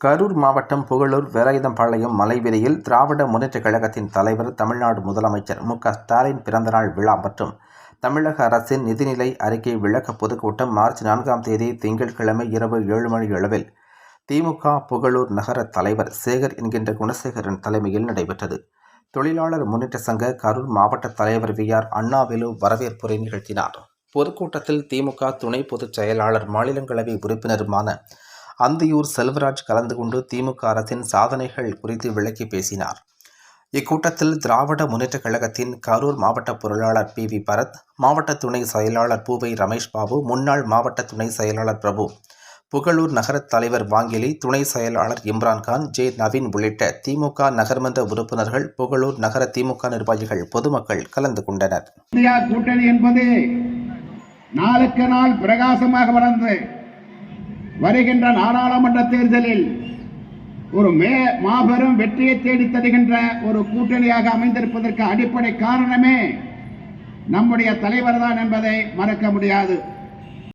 கரூர் மாவட்டம் புகழூர் வேலாயுதம்பாளையம் மலைவெளியில் திராவிட முன்னேற்றக் கழகத்தின் தலைவர் தமிழ்நாடு முதலமைச்சர் மு க. ஸ்டாலின் பிறந்தநாள் விழா மற்றும் தமிழக அரசின் நிதிநிலை அறிக்கை விளக்க பொதுக்கூட்டம் மார்ச் நான்காம் தேதி திங்கட்கிழமை இரவு ஏழு மணி அளவில். திமுக புகழூர் நகர தலைவர் சேகர் என்கின்ற குணசேகரன் தலைமையில் நடைபெற்றது. தொழிலாளர் முன்னேற்ற சங்க கரூர் மாவட்ட தலைவர் வி. ஆர். அண்ணாவேலு வரவேற்புரை நிகழ்த்தினார். பொதுக்கூட்டத்தில் திமுக துணை பொதுச் செயலாளர் மாநிலங்களவை உறுப்பினருமான அந்தியூர் செல்வராஜ் கலந்து கொண்டு திமுக அரசின் சாதனைகள் குறித்து விளக்கி பேசினார். இக்கூட்டத்தில் திராவிட முன்னேற்றக் கழகத்தின் கரூர் மாவட்ட பொருளாளர் பி. வி. பரத் மாவட்ட துணை செயலாளர் பூவை ரமேஷ் பாபு முன்னாள் மாவட்ட துணை செயலாளர் பிரபு புகழூர் நகர தலைவர் வாங்கிலி துணை செயலாளர் இம்ரான்கான் ஜே. நவீன் உள்ளிட்ட திமுக நகர்மன்ற உறுப்பினர்கள் புகழூர் நகர திமுக நிர்வாகிகள் பொதுமக்கள் கலந்து கொண்டனர். கூட்டணி என்பது நாளுக்கு நாள் பிரகாசமாக வளர்ந்து வருகின்ற நாடாளுமன்ற தேர்தலில் ஒரு மே மாபெரும் வெற்றியை தேடித் தருகின்ற ஒரு கூட்டணியாக அமைந்திருப்பதற்கு அடிப்படை காரணமே நம்முடைய தலைவர் தான் என்பதை மறக்க முடியாது.